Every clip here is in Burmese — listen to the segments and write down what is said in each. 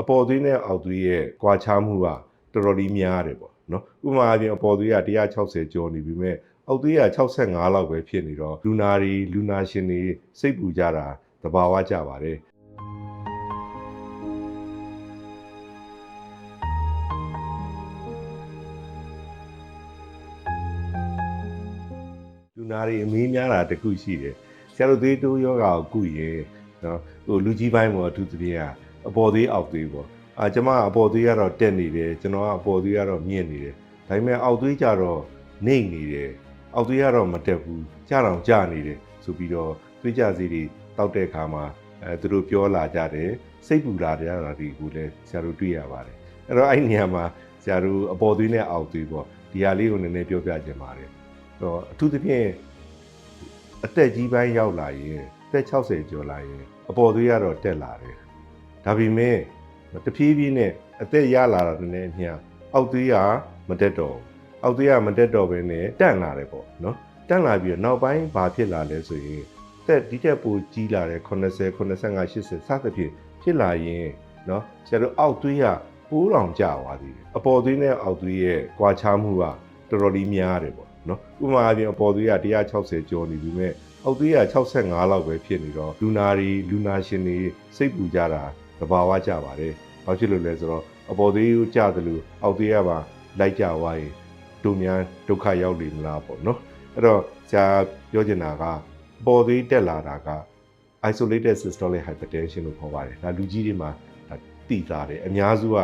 အပေါ်သွေးနဲ့အောက်သွေးရဲ့ကွာခြားမှုကတော်တော်လေးများတယ်ပေါ့နော်ဥပမာအပြင်အပေါ်သွေးက160ကျော်နေပြီမဲ့အောက်သွေးက65လောက်ပဲဖြစ်နေတော့လူနာတွေလူနာရှင်တွေစိတ်ပူကြတာသဘာဝကြပါတယ်လူနာတွေအမေးများတာတစ်ခုရှိတယ်ဆရာတို့သွေးတိုးယောဂါကိုကုရင်နော်ဟိုလူကြီးပိုင်းပေါ်အထူးသဖြင့်က အပေါ်သွေးအောက်သွေးပေါ့အာကျွန်မအပေါ်သွေးကတော့တက်နေတယ်ကျွန်တော်ကအပေါ်သွေးကတော့မြင့်နေတယ်ဒါပေမဲ့အောက်သွေးကြတော့နှိမ့်နေတယ်အောက်သွေးကတော့မတက်ဘူးကြတော့ကြနေတယ်ဆိုပြီးတော့သွေးကြစီတွေတောက်တဲ့အခါမှာအဲသူတို့ပြောလာကြတယ်စိတ်ပူလာကြတာတွေကိုလည်းဆရာတို့တွေ့ရပါတယ်အဲ့တော့အဲ့ဒီနေရာမှာဆရာတို့အပေါ်သွေးနဲ့အောက်သွေးပေါ့ဒီဟာလေးကိုနည်းနည်းပြောပြချင်ပါတယ်တော့အထူးသဖြင့်အသက်ကြီးပိုင်းရောက်လာရင်အသက်60ကျော်လာရင်အပေါ်သွေးကတော့တက်လာတယ် ဒါပေမဲ့တဖြည်းဖြည်းနဲ့အသက်ရလာတာနဲ့အမျှအောက်သွေးကမတက်တော့ဘူးအောက်သွေးကမတက်တော့ဘဲနဲ့တန့်လာတယ်ပေါ့နော်တန့်လာပြီးတော့နောက်ပိုင်းဘာဖြစ်လာလဲဆိုရင်အသက်ဒီတက်ပိုကြီးလာတယ်80 85 80စသဖြင့်ဖြစ်လာရင်နော်ဆရာတို့အောက်သွေးကပိုးတောင်ကျသွားသေးတယ်အပေါ်သွေးနဲ့အောက်သွေးရဲ့ကွာခြားမှုကတော်တော်လေးများတယ်ပေါ့နော်ဥပမာအပြင်အပေါ်သွေးက160ကျော်နေပြီမဲ့အောက်သွေးက65လောက်ပဲဖြစ်နေတော့လူနာတွေလူနာရှင်တွေစိတ်ပူကြတာ သဘာဝကြပါတယ်။ဘာဖြစ်လို့လဲဆိုတော့အပေါ်သွေးကိုကျတယ်လို့အောက်သွေးကပါလိုက်ကြသွားရင်တို့များဒုက္ခရောက်နေမလားပေါ့နော်။အဲ့တော့ဆရာပြောချင်တာကအပေါ်သွေးတက်လာတာက isolated systolic hypertension လို့ခေါ်ပါတယ်။ဒါလူကြီးတွေမှာဒါသိသားတယ်အများစုက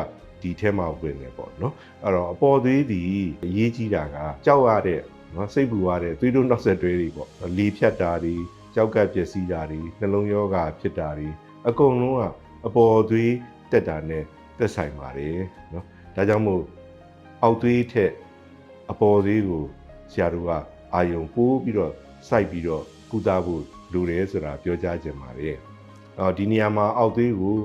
ဒီထဲမှာဝင်တယ်ပေါ့နော်။အဲ့တော့အပေါ်သွေးဒီအရေးကြီးတာကကြောက်ရတဲ့နော်စိတ်ပူရတဲ့သွေးတို့နောက်ဆက်တွဲတွေပေါ့။လေဖြတ်တာတွေကြောက်ကပ်ပျက်စီးတာတွေနှလုံးရောဂါဖြစ်တာတွေအကုန်လုံးက အပေါ်သွေးတက်တာနဲ့သက်ဆိုင်ပါတယ်နော်။ဒါကြောင့်မို့အောက်သွေးထက်အပေါ်သွေးကိုဆရာတို့ကအာယုံပိုးပြီးတော့စိုက်ပြီးတော့ကုသဖို့လိုတယ်ဆိုတာပြောကြားခြင်းပါတယ်။အော်ဒီနေရာမှာအောက်သွေးကို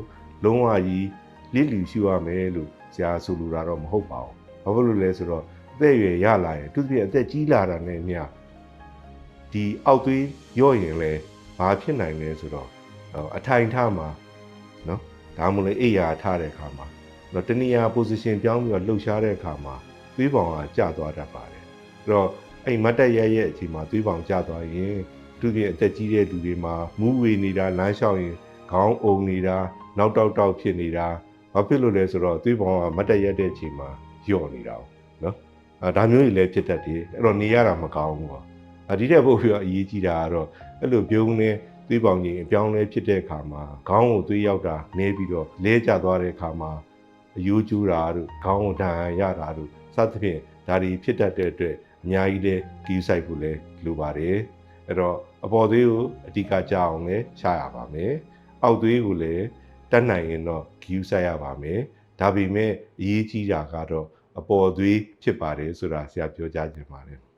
လုံးဝကြီးလစ်လျူရှုရမယ်လို့ဆရာဆိုလိုတာတော့မဟုတ်ပါဘူး။ဘာဖြစ်လို့လဲဆိုတော့အသက်အရွယ်ရလာရင်သူတို့အသက်ကြီးလာတာနဲ့မျှဒီအောက်သွေးရော့ရင်လည်းဘာဖြစ်နိုင်လဲဆိုတော့အထိုင်ထားမှာ နော်ဒါမှမဟုတ်လေအိပ်ယာထားတဲ့အခါမှာတော့တနည်းအား position ပြောင်းပြီးတော့လှုပ်ရှားတဲ့အခါမှာသွေးပေါင်ကကျသွားတတ်ပါတယ်။အဲ့တော့အဲ့မတ်တက်ရရဲ့အချိန်မှာသွေးပေါင်ကျသွားရင်သူပြင်အသက်ကြီးတဲ့လူတွေမှာမူးဝေနေတာလမ်းလျှောက်ရင်ခေါင်းအုံနေတာနောက်တောက်တောက်ဖြစ်နေတာဘာဖြစ်လို့လဲဆိုတော့သွေးပေါင်ကမတ်တက်ရက်တဲ့အချိန်မှာညော့နေတာ哦နော်အဲဒါမျိုးတွေလည်းဖြစ်တတ်တယ်အဲ့တော့နေရတာမကောင်းဘူးပေါ့အဒီတဲ့ပို့ပြီးတော့အရေးကြီးတာကတော့အဲ့လိုပြုံးနေ သွေးပေါင်ကြီးအပြောင်းလဲဖြစ်တဲ့အခါမှာခေါင်းကိုသွေးရောက်တာနေပြီးတော့လဲကျသွားတဲ့အခါမှာအယိုးကျူးတာတို့ခေါင်းကိုဒဏ်ရာရတာတို့စသဖြင့်ဒါတွေဖြစ်တတ်တဲ့အတွက်အများကြီးလဲဂီးဆိုင်ဖို့လဲလိုပါတယ်အဲ့တော့အပေါ်သွေးကိုအဓိကကြအောင်လဲရှာရပါမယ်အောက်သွေးကိုလည်းတတ်နိုင်ရင်တော့ဂီးဆိုင်ရပါမယ်ဒါပေမဲ့အရေးကြီးတာကတော့အပေါ်သွေးဖြစ်ပါတယ်ဆိုတာဆရာပြောကြားခြင်းပါတယ်